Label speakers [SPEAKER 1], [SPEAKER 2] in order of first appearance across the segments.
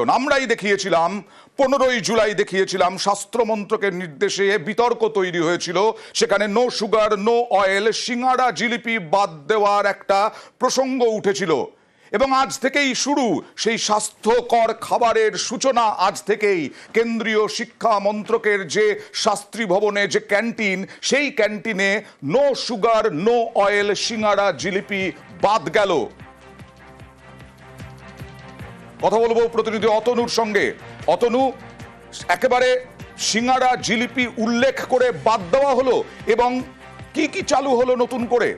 [SPEAKER 1] আমরাই দেখিয়েছিলাম, পনেরোই জুলাই দেখিয়েছিলাম স্বাস্থ্য মন্ত্রকের নির্দেশে বিতর্ক তৈরি হয়েছিল। সেখানে নো সুগার নো অয়েল সিঙ্গারা জিলিপি বাদ দেওয়ার একটা প্রসঙ্গ উঠেছিল। এবং আজ থেকেই শুরু সেই স্বাস্থ্যকর খাবারের সূচনা আজ থেকেই। কেন্দ্রীয় শিক্ষা মন্ত্রকের যে শাস্ত্রী ভবনে যে ক্যান্টিন, সেই ক্যান্টিনে নো সুগার নো অয়েল সিঙ্গারা জিলিপি বাদ গেল। কথা বলব প্রতিনিধি অতনুর সঙ্গে। অতনু, একেবারে সিঙ্গারা জিলিপি উল্লেখ করে বাদ দেওয়া হলো এবং কি কি চালু হলো নতুন করে?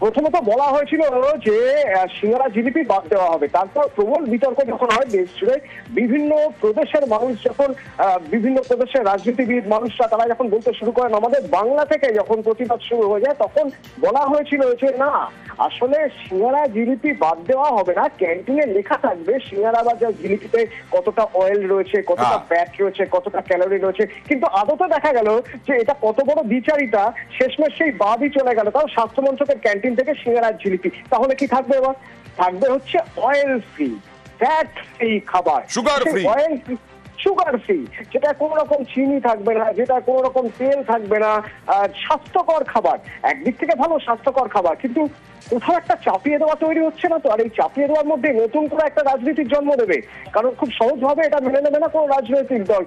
[SPEAKER 2] প্রথমত বলা হয়েছিল যে সিঙ্গারা জিলিপি বাদ দেওয়া হবে। তারপর প্রবল বিতর্ক যখন হয় দেশ জুড়ে বিভিন্ন প্রদেশের মানুষ যখন আহ, বিভিন্ন প্রদেশের রাজনীতিবিদ মানুষরা তারা যখন বলতে শুরু করেন আমাদের বাংলা থেকে যখন প্রতিবাদ শুরু হয়ে যায় তখন বলা হয়েছিল যে না আসলে সিঙ্গারা জিলিপি বাদ দেওয়া হবে না। ক্যান্টিনে লেখা থাকবে সিঙ্গারা বাজার জিলিপিতে কতটা অয়েল রয়েছে কতটা। ফ্যাট রয়েছে কতটা ক্যালোরি রয়েছে। কিন্তু আদতে দেখা গেল যে এটা কত বড় বিচারিতা শেষমেশ সেই বাদই চলে গেল। তাও স্বাস্থ্য মন্ত্রকের ক্যান্টিন থেকে সিঙ্গারার জিলিপি। তাহলে কি থাকবে এবার? থাকবে হচ্ছে অয়েল ফ্রি ফ্যাট ফ্রি খাবার।
[SPEAKER 1] Sugar free
[SPEAKER 2] oil sugar free যেটা কোনো রকম চিনি থাকবে না যেটা কোনো রকম তেল থাকবে না স্বাস্থ্যকর খাবার। একদিক থেকে ভালো স্বাস্থ্যকর খাবার কিন্তু কোথাও একটা চাপিয়ে দেওয়া তৈরি হচ্ছে না তো। আর এই চাপিয়ে দেওয়ার মধ্যে নতুন করে একটা রাজনীতির জন্ম দেবে। কারণ খুব সহজভাবে এটা মেনে নেবে না কোনো রাজনৈতিক দল।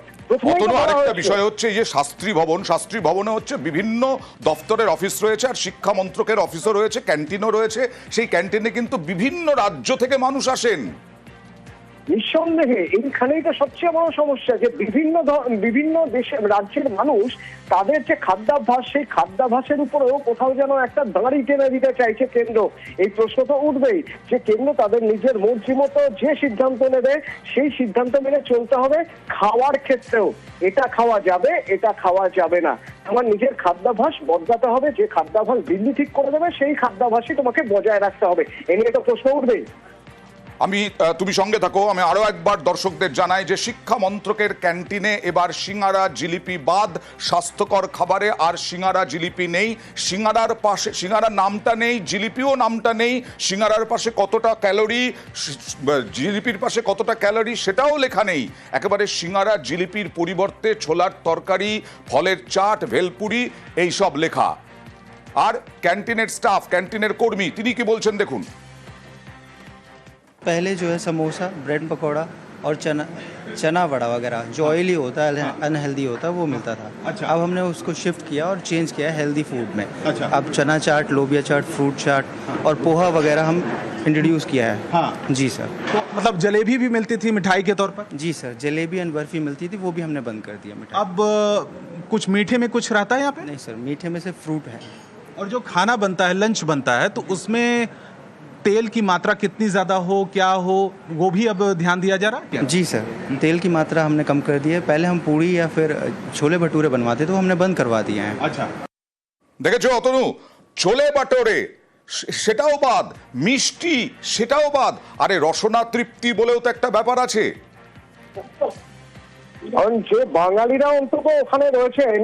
[SPEAKER 1] আরেকটা বিষয় হচ্ছে এই যে শাস্ত্রী ভবন। শাস্ত্রী ভবনে হচ্ছে বিভিন্ন দপ্তরের অফিস রয়েছে আর শিক্ষা মন্ত্রকের অফিসও রয়েছে ক্যান্টিনও রয়েছে। সেই ক্যান্টিনে কিন্তু বিভিন্ন রাজ্য থেকে মানুষ আসেন।
[SPEAKER 2] নিঃসন্দেহে এইখানেই তো সবচেয়ে বড় সমস্যা যে বিভিন্ন বিভিন্ন দেশের, রাজ্যের মানুষ তাদের যে খাদ্যাভ্যাস, সেই খাদ্যাভ্যাসের উপরেও কোথাও যেন একটা দাঁড়ি টেনে দিতে চাইছে কেন্দ্র। এই প্রশ্ন তো উঠবেই যে কেন্দ্র তাদের নিজের মর্জি মতো যে সিদ্ধান্ত নেবে, সেই সিদ্ধান্ত মেনে চলতে হবে খাওয়ার ক্ষেত্রেও। এটা খাওয়া যাবে, এটা খাওয়া যাবে না। তোমার নিজের খাদ্যাভ্যাস বদলাতে হবে, যে খাদ্যাভ্যাস দিল্লি ঠিক করে দেবে, সেই খাদ্যাভ্যাসই তোমাকে বজায় রাখতে হবে। এ নিয়ে তো প্রশ্ন উঠবেই।
[SPEAKER 1] আমি তুমি সঙ্গে থাকো। আমি আরও একবার দর্শকদের জানাই যে শিক্ষা মন্ত্রকের ক্যান্টিনে এবার সিঙ্গারা জিলিপি বাদ, স্বাস্থ্যকর খাবারে আর সিঙ্গারা জিলিপি নেই। সিঙ্গারার পাশে, সিঙ্গারার নামটা নেই, জিলিপিও নামটা নেই। সিঙ্গারার পাশে কতটা ক্যালোরি জিলিপির পাশে কতটা ক্যালোরি সেটাও লেখা নেই। একেবারে সিঙ্গারা জিলিপির পরিবর্তে ছোলার তরকারি, ফলের চাট, ভেলপুরি, এইসব লেখা। আর ক্যান্টিনের স্টাফ, ক্যান্টিনের কর্মী, তিনি কি বলছেন দেখুন।
[SPEAKER 3] पहले जो है समोसा ब्रेड पकौड़ा और चना चना वड़ा वगैरह जो ऑयली होता है अनहेल्दी होता है वो मिलता था।
[SPEAKER 4] अच्छा।
[SPEAKER 3] अब हमने उसको शिफ्ट किया और चेंज किया हेल्दी फ़ूड में।
[SPEAKER 4] अच्छा।
[SPEAKER 3] अब चना चाट लोबिया चाट फ्रूट चाट और पोहा वगैरह हम इंट्रोड्यूस किया है।
[SPEAKER 4] हाँ।
[SPEAKER 3] जी सर
[SPEAKER 4] तो मतलब जलेबी भी मिलती थी मिठाई के तौर पर?
[SPEAKER 3] जी सर जलेबी एंड बर्फ़ी मिलती थी वो भी हमने बंद कर दिया मिठाई।
[SPEAKER 4] अब कुछ मीठे में कुछ रहता है यहाँ पे?
[SPEAKER 3] नहीं सर मीठे में से फ्रूट है।
[SPEAKER 4] और जो खाना बनता है लंच बनता है तो उसमें तेल की मात्रा कितनी ज्यादा हो क्या हो वो भी अब ध्यान दिया जा रहा है क्या
[SPEAKER 3] जी सर तेल की मात्रा हमने कम कर दी है पहले हम पूड़ी या फिर छोले भटूरे बनवाते थे वो हमने बंद करवा दिए हैं
[SPEAKER 4] अच्छा
[SPEAKER 1] দেখেছো অতনু ছোলে বাটোরে সে- সেটাও বাদ মিষ্টি সেটাও বাদ আরে রসনা তৃপ্তি বলেও তো একটা ব্যাপার আছে
[SPEAKER 2] কারণ যে বাঙালিরা অন্তত ওখানে রয়েছেন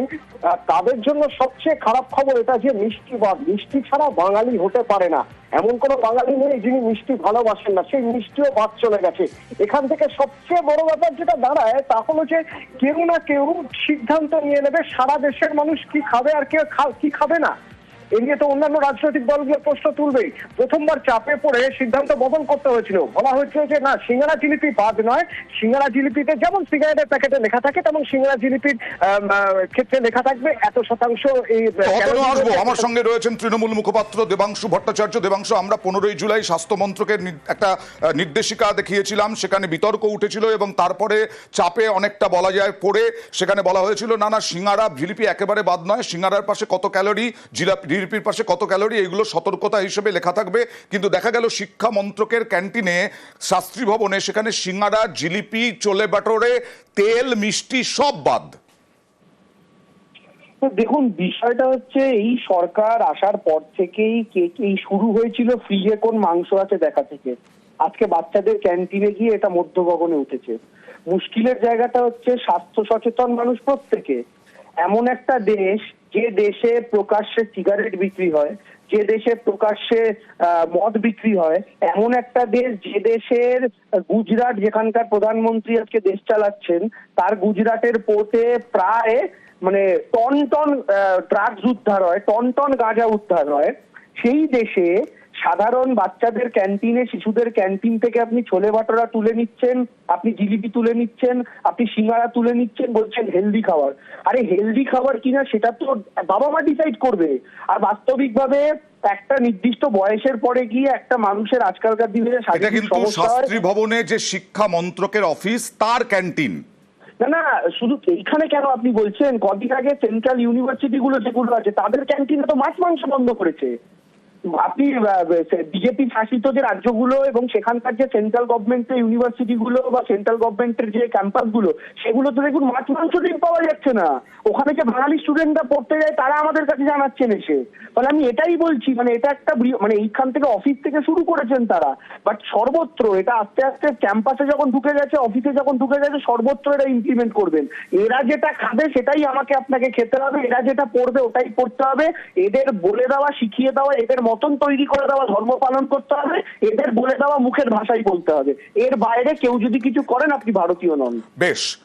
[SPEAKER 2] তাদের জন্য সবচেয়ে খারাপ খবর এটা যে মিষ্টি বাদ। মিষ্টি ছাড়া বাঙালি হতে পারে না। এমন কোনো বাঙালি নেই যিনি মিষ্টি ভালোবাসেন না। সেই মিষ্টিও বাদ চলে গেছে। এখান থেকে সবচেয়ে বড় ব্যাপার যেটা দাঁড়ায়, তা হলো যে কেউ না কেউ সিদ্ধান্ত নিয়ে নেবে সারা দেশের মানুষ কি খাবে আর কেউ কি খাবে না। এ নিয়ে তো অন্যান্য রাজনৈতিক দলগুলো প্রশ্ন তুলবেই। প্রথমবার চাপে পড়ে সিদ্ধান্ত বদল করতে হয়েছিল। বলা হয়েছিল যে না সিঙ্গারা জিলিপি বাদ নয়। সিঙ্গারা জিলিপিতে যেমন সিগারেটের প্যাকেটে লেখা থাকে তেমন সিঙ্গারা জিলিপির ক্ষেত্রে লেখা থাকবে। এত শতাংশ এই।
[SPEAKER 1] আমার সঙ্গে রয়েছেন তৃণমূল মুখপাত্র দেবাংশু ভট্টাচার্য। দেবাংশু আমরা পনেরোই জুলাই স্বাস্থ্য মন্ত্রকের একটা নির্দেশিকা দেখিয়েছিলাম। সেখানে বিতর্ক উঠেছিল এবং তারপরে চাপে অনেকটা বলা যায় পড়ে। সেখানে বলা হয়েছিল না না সিঙ্গারা জিলিপি একেবারে বাদ নয়। সিঙ্গারার পাশে কত ক্যালোরি? জিলাপি জিলিপির পাশে কত ক্যালোরি এগুলো সতর্কতা হিসেবে লেখা থাকবে। কিন্তু দেখা গেল শিক্ষা মন্ত্রকের ক্যান্টিনে শাস্ত্রী ভবনে সেখানে সিঙ্গারা, জিলিপি চলে বাটোরে, তেল, মিষ্টি সব বাদ।
[SPEAKER 2] দেখুন, বিষয়টা হচ্ছে এই সরকার আসার পর থেকেই এই শুরু হয়েছিল, ফ্রিজে কোন মাংস আছে দেখা থেকে। আজকে বাচ্চাদের ক্যান্টিনে গিয়ে এটা মধ্য গগনে উঠেছে। মুশকিলের জায়গাটা হচ্ছে স্বাস্থ্য সচেতন মানুষ প্রত্যেকে। এমন একটা দেশ
[SPEAKER 5] যে দেশে প্রকাশ্যে সিগারেট বিক্রি হয়, যে দেশে প্রকাশ্যে মদ বিক্রি হয়, এমন একটা দেশ যে দেশের গুজরাট যেখানকার প্রধানমন্ত্রী আজকে দেশ চালাচ্ছেন, তার গুজরাটের পোর্টে প্রায় মানে টন টন ড্রাগস উদ্ধার হয় টন টন গাঁজা উদ্ধার হয়। সেই দেশে সাধারণ বাচ্চাদের ক্যান্টিনে শিশুদের ক্যান্টিন থেকে আপনি ছোলে ভাটোরা তুলে নিচ্ছেন আপনি জিলিপি তুলে নিচ্ছেন আপনি সিঙ্গারা তুলে নিচ্ছেন বলছেন হেলদি খাবার। আরে হেলদি খাবার কিনা সেটা তো বাবা মা ডিসাইড করবে। আর বাস্তবিকভাবে একটা নির্দিষ্ট বয়সের পরে গিয়ে একটা মানুষের আজকালকার দিনে
[SPEAKER 1] এটা কিন্তু শাস্ত্রী ভবনে যে শিক্ষা মন্ত্রকের অফিস তার ক্যান্টিন
[SPEAKER 5] না না শুধু এইখানে কেন আপনি বলছেন? কদিন আগে সেন্ট্রাল ইউনিভার্সিটি গুলো যেগুলো আছে তাদের ক্যান্টিনে তো মাছ মাংস বন্ধ করেছে। আপনি বিজেপি শাসিত যে রাজ্যগুলো এবং সেখানকার যে সেন্ট্রাল গভর্নমেন্টের ইউনিভার্সিটি গুলো বা সেন্ট্রাল গভর্নমেন্টের যে ক্যাম্পাসগুলো, সেগুলোতে দেখুন মাছ মাংস ডিম পাওয়া যাচ্ছে না। ওখানে যে বাঙালি স্টুডেন্টরা পড়তে যায়, তারা আমাদের কাছে জানাচ্ছেন এসে। ফলে আমি এটাই বলছি মানে এটা একটা মানে এইখান থেকে অফিস থেকে শুরু করেছেন তারা। বাট সর্বত্র এটা আস্তে আস্তে ক্যাম্পাসে যখন ঢুকে গেছে অফিসে যখন ঢুকে গেছে, সর্বত্র এটা ইমপ্লিমেন্ট করবেন। এরা যেটা খাবে, সেটাই আমাকে আপনাকে খেতে হবে, এরা যেটা পড়বে, ওটাই পড়তে হবে। এদের বলে দেওয়া, শিখিয়ে দেওয়া, এদের মতন তৈরি করে দেওয়া, ধর্ম পালন করতে হবে, এদের বলে দেওয়া মুখের ভাষাই বলতে হবে। এর বাইরে কেউ যদি কিছু করেন, আপনি ভারতীয় নন।
[SPEAKER 1] বেশ।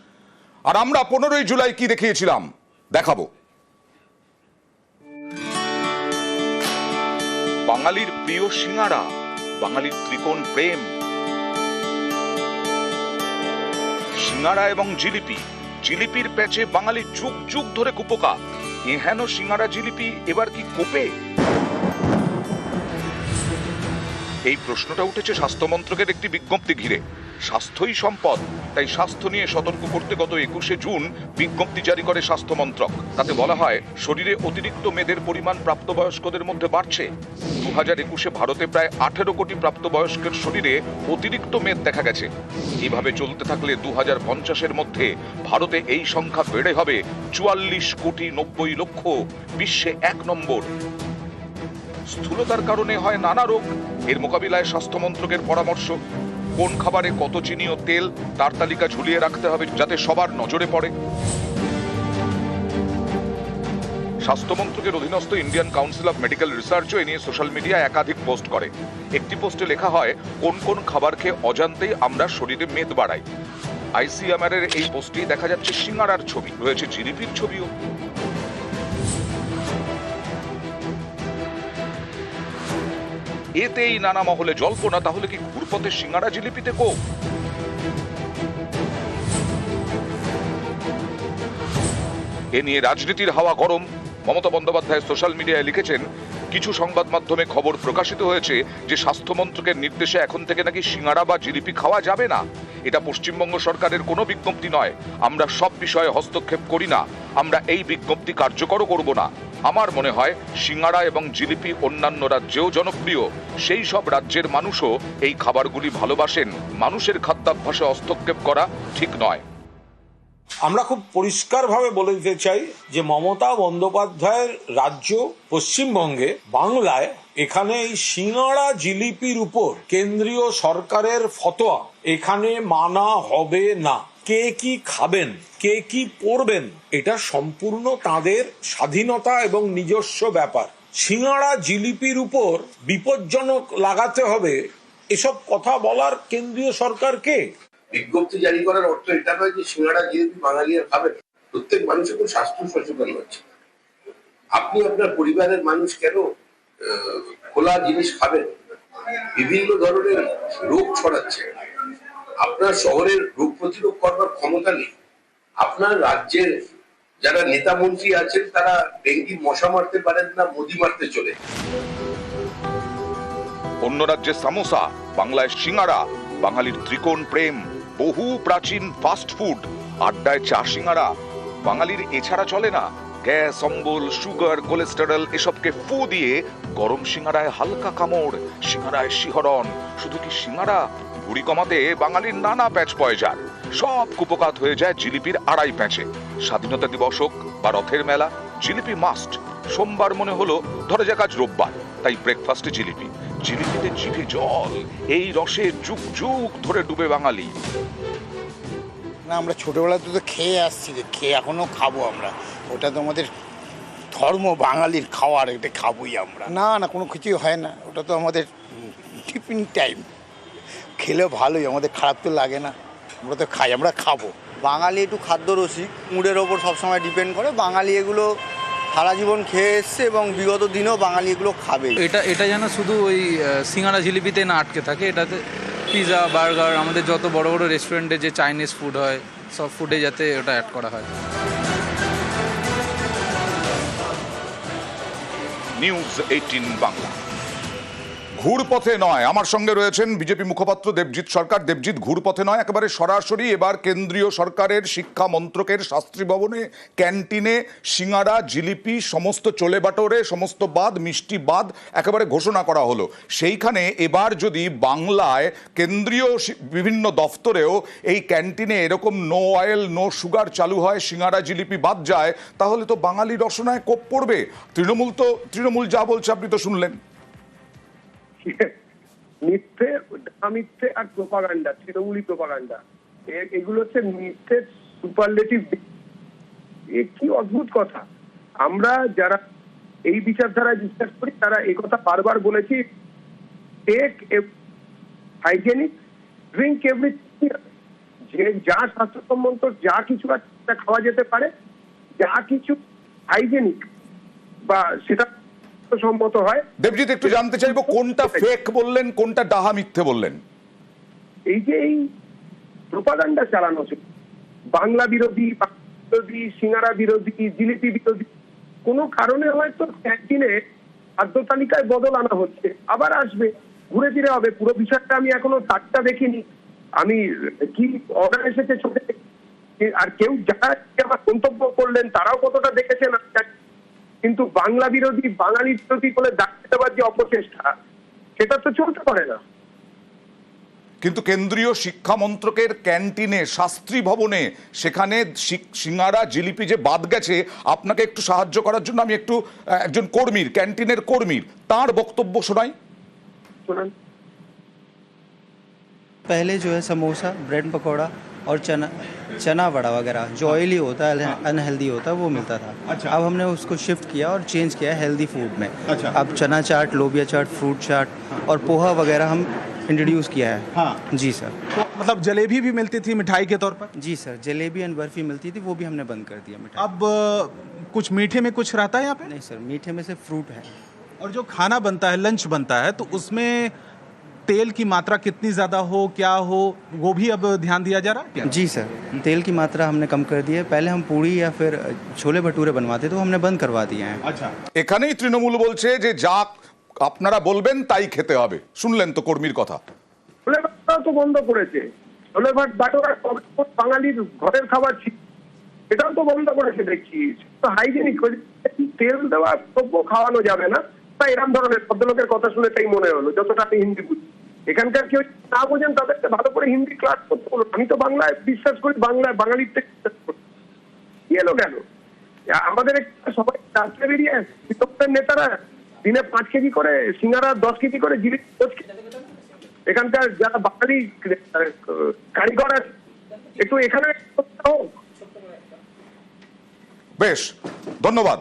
[SPEAKER 1] আর আমরা পনেরোই জুলাই কি দেখিয়েছিলাম? দেখাবো। বাঙালির প্রিয় সিঙ্গারা, বাঙালির ত্রিকোণ প্রেম। সিঙ্গারা এবং জিলিপি, জিলিপির প্যাচে বাঙালি যুগ যুগ ধরে কুপোকা। এহেন সিঙ্গারা জিলিপি, এবার কি কোপে? এই প্রশ্নটা উঠেছে স্বাস্থ্য মন্ত্রকের একটি বিজ্ঞপ্তি ঘিরে। স্বাস্থ্যই সম্পদ, তাই স্বাস্থ্য নিয়ে সতর্ক করতে গত একুশে জুন বিজ্ঞপ্তি জারি করে স্বাস্থ্য মন্ত্রক তাতে বলা হয়, শরীরে অতিরিক্ত মেদের পরিমাণ প্রাপ্তবয়স্কদের মধ্যে বাড়ছে। দু হাজার একুশে ভারতে প্রায় আঠেরো কোটি প্রাপ্তবয়স্কের শরীরে অতিরিক্ত মেদ দেখা গেছে। এভাবে চলতে থাকলে দু হাজার পঞ্চাশের মধ্যে ভারতে এই সংখ্যা বেড়ে হবে চুয়াল্লিশ কোটি নব্বই লক্ষ, বিশ্বে এক নম্বর। স্থূলতার কারণে হয় নানা রোগ। এর মোকাবিলায় স্বাস্থ্য মন্ত্রকের পরামর্শ, কোন খাবারে কত চিনি ও তেল তার তালিকা ঝুলিয়ে রাখতে হবে যাতে সবার নজরে পড়ে। স্বাস্থ্য মন্ত্রকের অধীনস্থ ইন্ডিয়ান কাউন্সিল অফ মেডিকেল রিসার্চও এ নিয়ে সোশ্যাল মিডিয়ায় একাধিক পোস্ট করে। একটি পোস্টে লেখা হয়, কোন কোন খাবার খেয়ে অজান্তেই আমরা শরীরে মেদ বাড়াই। আইসিএমআর এর এই পোস্টে দেখা যাচ্ছে সিঙ্গারার ছবি, রয়েছে জিলিপির ছবিও। এতেই নানা মহলে জল্পনা, তাহলে কি ঘুরপথে সিঙ্গারা জিলিপিতে কো এ নিয়ে রাজনীতির হাওয়া গরম। মমতা বন্দ্যোপাধ্যায় সোশ্যাল মিডিয়ায় লিখেছেন, কিছু সংবাদ মাধ্যমে খবর প্রকাশিত হয়েছে যে স্বাস্থ্যমন্ত্রকের নির্দেশে এখন থেকে নাকি সিঙ্গারা বা জিলিপি খাওয়া যাবে না। এটা পশ্চিমবঙ্গ সরকারের কোনো বিজ্ঞপ্তি নয়। আমরা সব বিষয়ে হস্তক্ষেপ করি না। আমরা এই বিজ্ঞপ্তি কার্যকরও করব না। আমার মনে হয় সিঙ্গারা এবং জিলিপি অন্যান্য রাজ্যেও জনপ্রিয়। সেই সব রাজ্যের মানুষও এই খাবারগুলি ভালোবাসেন। মানুষের খাদ্যাভ্যাসে হস্তক্ষেপ করা ঠিক নয়।
[SPEAKER 6] আমরা খুব পরিষ্কারভাবে বলে দিতে চাই যে মমতা বন্দ্যোপাধ্যায়ের রাজ্য পশ্চিমবঙ্গে, বাংলায় এখানে এই সিঙ্গাড়া জিলিপির উপর কেন্দ্রীয় সরকারের ফতোয়া এখানে মানা হবে না। কে কি খাবেন, কে কি পরবেন, এটা সম্পূর্ণ তাদের স্বাধীনতা এবং নিজস্ব ব্যাপার। সিঙাড়া জিলিপির উপর বিপজ্জনক লাগাতে হবে, এসব কথা বলার কেন্দ্রীয় সরকার কে?
[SPEAKER 7] বিজ্ঞপ্তি জারি করার অর্থ এটা নয় যে সিঙ্গাড়া জিলিপি বাঙালিরা খাবে না। প্রত্যেক মানুষ এখন স্বাস্থ্য সচেতন হচ্ছে। আপনি আপনার পরিবারের মানুষ কেন খোলা জিনিস খাবেন? বিভিন্ন ধরনের রোগ ছড়াচ্ছে। আপনার শহরের রোগ প্রতিরোধ করবার ক্ষমতা নেই। আপনার রাজ্যের যারা নেতা মন্ত্রী আছেন, তারা ডেঙ্গির মশা মারতে পারেন না, মোদি মারতে চলে।
[SPEAKER 1] অন্য রাজ্যে সামোসা, বাংলায় সিঙ্গারা, বাঙালির ত্রিকোণ প্রেম, বহু প্রাচীন ফাস্ট ফুড আড্ডায় চা সিঙ্গারা। বাঙালির এছাড়া চলে না, গ্যাস, অম্বল, সুগার, কোলেস্টেরল এসবকে ফু দিয়ে গরম সিঙ্গারায় হালকা কামড়, সিঙ্গারায় শিহরণ। শুধু কি সিঙ্গারা? ভুড়ি কমাতে বাঙালির নানা প্যাচ পয়জার সব কুপকাত হয়ে যায় জিলিপির আড়াই প্যাঁচে। স্বাধীনতা দিবস হোক বা রথের মেলা জিলিপি মাস্ট সোমবার মনে হলো ধরে যাক আজ রোববার তাই ব্রেকফাস্টে জিলিপি। জিলিপিতে জিভে জল এই রসে যুগ যুগ ধরে ডুবে বাঙালি।
[SPEAKER 8] না আমরা ছোটোবেলাতে তো খেয়ে আসছি যে খেয়ে এখনও খাব আমরা। ওটা তো আমাদের ধর্ম বাঙালির খাওয়ার এটা খাবোই আমরা। না না কোনো কিছুই হয় না। ওটা তো আমাদের টিফিন টাইম। খেলে ভালোই আমাদের খারাপ তো লাগে না। আমরা তো খাই আমরা খাব।
[SPEAKER 3] বাঙালি একটু খাদ্য রসিক মুডের ওপর সবসময় ডিপেন্ড করে। বাঙালি এগুলো সারা জীবন খেয়ে এসছে এবং বিগত দিনেও বাঙালি এগুলো খাবে।
[SPEAKER 9] এটা এটা যেন শুধু ওই সিঙ্গারা জিলিপিতে না আটকে থাকে এটাতে পিৎজা বার্গার আমাদের যত বড় বড় রেস্টুরেন্টে যে চাইনিজ ফুড হয় সব ফুডে যাতে ওটা অ্যাড করা হয়।
[SPEAKER 1] নিউজ এইটিন বাংলা ঘুরপথে নয়। আমার সঙ্গে রয়েছেন বিজেপি মুখপাত্র দেবজিৎ সরকার। দেবজিৎ, ঘুরপথে নয়, একেবারে সরাসরি। এবার কেন্দ্রীয় সরকারের শিক্ষা মন্ত্রকের শাস্ত্রী ভবনে, ক্যান্টিনে, সিঙ্গারা, জিলিপি, সমস্ত চলে বাটোরে, সমস্ত বাদ, মিষ্টি বাদ একেবারে ঘোষণা করা হলো। সেইখানে এবার যদি বাংলায় কেন্দ্রীয় বিভিন্ন দফতরেও এই ক্যান্টিনে এরকম নো অয়েল, নো সুগার চালু হয়, সিঙ্গারা, জিলিপি বাদ যায়, তাহলে তো বাঙালি রসনায় কোপ পড়বে। তৃণমূল তো, তৃণমূল যা বলছে আপনি তো শুনলেন।
[SPEAKER 2] মিথ্যে মিথ্যে আর প্রোপাগান্ডা তৃণমূলী প্রোপাগান্ডা এগুলো হচ্ছে মিথ্যের সুপারলেটিভ এ কি অদ্ভুত কথা। আমরা যারা এই বিচারধারায় বিশ্বাস করি, তারা এই কথা বারবার বলেছি টেক হাইজেনিক ড্রিঙ্ক এভরিথিং যে যা স্বাস্থ্যসম্মত, যা কিছু আছে খাওয়া যেতে পারে। যা কিছু হাইজেনিক বা সেটা সম্মত হয়।
[SPEAKER 1] দেবজিৎ একটু জানতে চাইব কোনটা ফেক বললেন কোনটা ডাহা মিথ্যে বললেন?
[SPEAKER 2] এই যে এই প্রোপাগান্ডা চালানো হচ্ছে বাংলা বিরোধী বিরোধী সিঙ্গারা বিরোধী জিলিপি বিরোধী কোনো কারণে হয়তো ক্যান্টিনে খাদ্য তালিকায় বদল আনা হচ্ছে। আবার আসবে ঘুরে ফিরে হবে। পুরো বিষয়টা আমি এখনও তারটা দেখিনি। আমি কি অর্ডার এসেছে চোখে আর কেউ যারা আমার মন্তব্য করলেন তারাও কতটা দেখেছেন আমি না। কিন্তু বাংলা বিরোধী বাঙালি বিরোধী বলে দাঁড়িয়ে দেওয়ার যে অপচেষ্টা সেটা তো চলতে পারে না
[SPEAKER 1] কিন্তু কেন্দ্রীয় শিক্ষা মন্ত্রকের ক্যান্টিনে শাস্ত্রী ভবনে সেখানে শি- সিঙ্গারা জিলিপি যে বাদ গেছে আপনাকে একটু সাহায্য করার জন্য আমি একটু আহ, একজন কর্মীর ক্যান্টিনের কর্মীর তার বক্তব্য শোনাই
[SPEAKER 2] শোনান
[SPEAKER 3] पहले जो है समोसा ब्रेड पकौड़ा और चना चना वड़ा वगैरह जो ऑयली होता है अनहेल्दी होता है वो मिलता था।
[SPEAKER 4] अच्छा।
[SPEAKER 3] अब हमने उसको शिफ्ट किया और चेंज किया है हेल्दी फ़ूड में।
[SPEAKER 4] अच्छा।
[SPEAKER 3] अब चना चाट लोबिया चाट फ्रूट चाट और पोहा वगैरह हम इंट्रोड्यूस किया है।
[SPEAKER 4] हाँ।
[SPEAKER 3] जी सर
[SPEAKER 4] तो मतलब जलेबी भी मिलती थी मिठाई के तौर पर?
[SPEAKER 3] जी सर जलेबी एंड बर्फ़ी मिलती थी वो भी हमने बंद कर दिया मिठाई।
[SPEAKER 4] अब कुछ मीठे में कुछ रहता है यहाँ पे?
[SPEAKER 3] नहीं सर मीठे में से फ्रूट है।
[SPEAKER 4] और जो खाना बनता है लंच बनता है तो उसमें तेल की मात्रा कितनी ज्यादा हो क्या हो वो भी अब ध्यान दिया जा रहा है क्या?
[SPEAKER 3] जी सर तेल की मात्रा हमने कम कर दी है पहले हम पूड़ी या फिर छोले भटूरे बनवाते तो हमने बंद करवा दिए हैं
[SPEAKER 4] अच्छा
[SPEAKER 1] এখানেই তৃণমূল বলছে যে যা আপনারা বলবেন তাই খেতে হবে শুনলেন তো কর্মীর কথা
[SPEAKER 2] ছোলে ভাটটাও তো বন্ধ করেছে ছোলে ভাট বাটোরা কবে কোন বাঙালির ঘরের খাবার ছিল এটাও তো বন্ধ করেছে দেখছি তো হাইজেনিক তেল দেওয়া দ্রব্য খাওয়ানো যাবে না বা এরকম ধরনের ভদ্রলোকের কথা শুনে তাই মনে হলো যতটা আমি হিন্দি বুঝি এখানকার কেউ না বোঝেন, তাদেরকে ভালো করে হিন্দি ক্লাস করতে বলুন। আমি তো বাংলায় বিশ্বাস করি, বাংলায়, বাঙালির থেকে কি এলো কেন? আমাদের সবাই রাত্রে বেরিয়ে বিতর্কের নেতারা দিনে পাঁচ কেজি করে, সিঙ্গারা দশ কেজি করে, জিলিপি। এখানকার যারা বাঙালি কারিগর আছে, একটু এখানে হোক
[SPEAKER 1] বেশ, ধন্যবাদ।